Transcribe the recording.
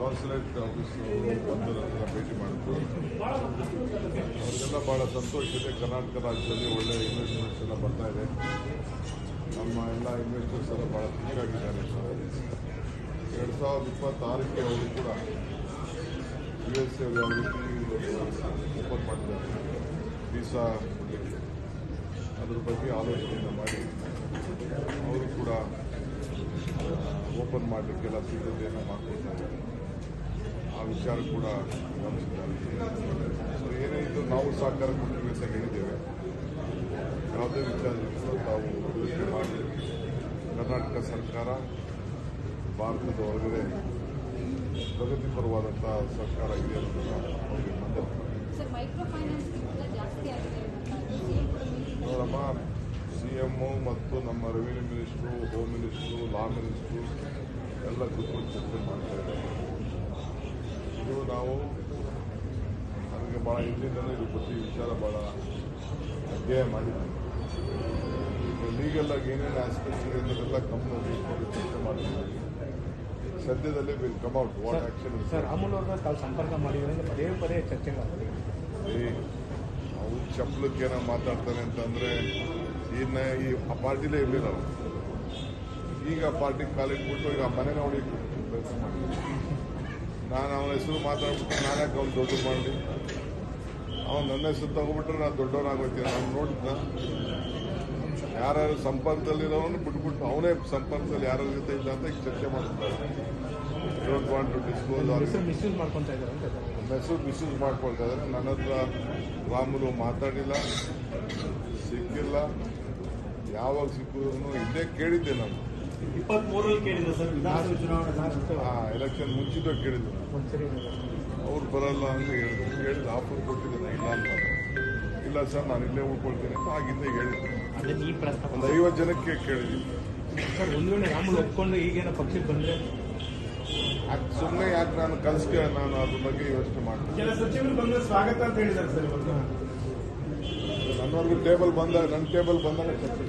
Consulate office ನನ್ನ ಭೇಟಿ ಮಾಡಿದ್ರು. ಅವರಿಗೆಲ್ಲ ಬಹಳ ಸಂತೋಷ ಇದೆ. ಕರ್ನಾಟಕ ರಾಜ್ಯದಲ್ಲಿ ಒಳ್ಳೆ ಇನ್ವೆಸ್ಟ್ಮೆಂಟ್ಸ್ ಎಲ್ಲ ಬರ್ತಾ ಇದೆ. ನಮ್ಮ ಎಲ್ಲ ಇನ್ವೆಸ್ಟರ್ಸ್ ಎಲ್ಲ ಬಹಳ ಖುಷಿಯಾಗಿದ್ದಾರೆ. ಎರಡು ಸಾವಿರದ ಇಪ್ಪತ್ತಾರಕ್ಕೆ ಅವರು ಕೂಡ ಯು ಎಸ್ ಎ ಓಪನ್ ಮಾಡಿದ್ದಾರೆ. ವೀಸಾ ಅದ್ರ ಬಗ್ಗೆ ಆಲೋಚನೆಯನ್ನು ಮಾಡಿ ಅವರು ಕೂಡ ಓಪನ್ ಮಾಡಲಿಕ್ಕೆಲ್ಲ ಸಿದ್ಧತೆಯನ್ನು ಮಾಡ್ತಾ ಆ ವಿಚಾರ ಕೂಡ ಗಮನಿಸಿದ್ದಾರೆ. ಸೊ ಏನೇ ಇದ್ದು ನಾವು ಸಹಕಾರ ಕೊಡ್ತೀವಿ ಅಂತ ಹೇಳಿದ್ದೇವೆ. ಯಾವುದೇ ವಿಚಾರದಲ್ಲಿ ತಾವು ಮಾಡಿ ಕರ್ನಾಟಕ ಸರ್ಕಾರ ಭಾರತದ ಹೊರಗಡೆ ಪ್ರಗತಿಪರವಾದಂಥ ಸರ್ಕಾರ ಇದೆ ಅನ್ನೋದನ್ನು ಅವರಿಗೆ ನೋಡಮ್ಮ ಸಿ ಎಮ್ಮು ಮತ್ತು ನಮ್ಮ revenue minister home minister law minister ಎಲ್ಲ ಗುರುತು ಚರ್ಚೆ ಮಾಡ್ತಾ ಇದ್ದಾರೆ. ಇದು ನಾವು ನಮಗೆ ಭಾಳ ಹಿಂದಿನಿಂದಲೂ ಇದ್ರ ಬಗ್ಗೆ ವಿಚಾರ ಭಾಳ ಅಧ್ಯಯನ ಮಾಡಿದ್ದೀವಿ. ಲೀಗಲ್ ಆಗಿ ಏನೇನು ಆಸ್ಪೆಕ್ಟ್ಸ್ ಇದೆ ಅನ್ನೋದೆಲ್ಲ ಕಂಪ್ನಿ ಚರ್ಚೆ ಮಾಡಿದ್ದೀವಿ ಸದ್ಯದಲ್ಲೇ will come out what action sir Ramul ಅವ್ರನ್ನ ತಾವು ಸಂಪರ್ಕ ಮಾಡಿದ್ರೆ ಪದೇ ಪದೇ ಚರ್ಚೆ ಮಾಡ್ತೀವಿ ಅವ್ರು ಚಪ್ಪಲಕ್ಕೆ ಏನೋ ಮಾತಾಡ್ತಾನೆ ಅಂತಂದ್ರೆ ಇನ್ನ ಈ ಆ ಪಾರ್ಟಿಲೇ ಇರಲಿಲ್ಲ ಅವ್ರು. ಈಗ ಆ ಪಾರ್ಟಿ ಕಾಲಿಟ್ಬಿಟ್ಟು ಈಗ ಆ ಮನೆ ನೋಡಿ ಮಾಡಿ ನಾನು ಅವನ ಹೆಸರು ಮಾತಾಡ್ಬಿಟ್ಟು ನಾನ್ಯಾಕೆ ಅವ್ನು ದೊಡ್ಡ ಮಾಡಿ ಅವನು ನನ್ನ ಹೆಸರು ತಗೊಬಿಟ್ರೆ ನಾನು ದೊಡ್ಡವನಾಗೋಗ್ತೀನಿ ನಾನು ನೋಡಿದ್ನ. ಯಾರು ಸಂಪರ್ಕದಲ್ಲಿರೋನು ಬಿಟ್ಬಿಟ್ಟು ಅವನೇ ಸಂಪರ್ಕದಲ್ಲಿ ಯಾರ ಜೊತೆ ಇಲ್ಲ ಅಂತ ಈಗ ಚರ್ಚೆ ಮಾಡಿದ್ದಾರೆ ಡೋಂಟ್ ವಾಂಟ್ ಟು ಡಿಸ್ಕ್ಲೋಸ್ ಆರ್ ಹೆಸರು ಮಿಸ್ಯೂಸ್ ಮಾಡ್ಕೊಂತ ಇದ್ದಾರೆ ನನ್ನ ಹೆಸರು ಮಿಸ್ಯೂಸ್ ಮಾಡ್ಕೊಳ್ತಾ ಇದ್ದಾರೆ. ನನ್ನ ಹತ್ರ ರಾಮುಲು ಮಾತಾಡಿಲ್ಲ ಸಿಕ್ಕಿಲ್ಲ. ಯಾವಾಗ ಸಿಕ್ಕಿದ್ರು ಇದೇ ಕೇಳಿದ್ದೆ ನಾನು. ಇಪ್ಪತ್ಮೂರರಲ್ಲಿ ಕೇಳಿದ್ರು ಸರ್ ವಿಧಾನಸಭೆ ಚುನಾವಣೆ ಎಲೆಕ್ಷನ್ ಮುಂಚಿತ ಕೇಳಿದ್ರು. ಅವ್ರು ಬರಲ್ಲ ಅಂತ ಹೇಳಿದ್ರು. ಹೇಳಿದ ಆಫರ್ ಕೊಟ್ಟಿದ್ದಾರೆ ಇಲ್ಲ ಅಂತ. ಇಲ್ಲ ಸರ್ ನಾನು ಇಲ್ಲೇ ಉಳ್ಕೊಳ್ತೀನಿ ಅಂತ ಆಗಿಂದ ಹೇಳಿದ್ರು. ಅದೇ ಒಂದು ಐವತ್ತು ಜನಕ್ಕೆ ಕೇಳಿದ್ವಿ ಸರ್ ಒಂದು ವೇಳೆ ರಾಮುಲ್ ಒಪ್ಕೊಂಡು ಈಗೇನೋ ಪಕ್ಷಕ್ಕೆ ಬಂದ್ರೆ? ಸುಮ್ಮನೆ ಯಾಕೆ ನಾನು ಕಲಿಸ್ಕೆ ನಾನು ಅದ್ರ ಬಗ್ಗೆ ಯೋಚನೆ ಮಾಡ್ತೀನಿ ಕೆಲ ಸಚಿವರು ಬಂದ್ರೆ ಸ್ವಾಗತ ಅಂತ ಹೇಳಿದ್ದಾರೆ ಸರ್ ಇವತ್ತು ನನ್ನವರೆಗೂ ಟೇಬಲ್ ಬಂದಾಗ ನನ್ನ ಟೇಬಲ್ ಬಂದಾಗ ಚರ್ಚೆ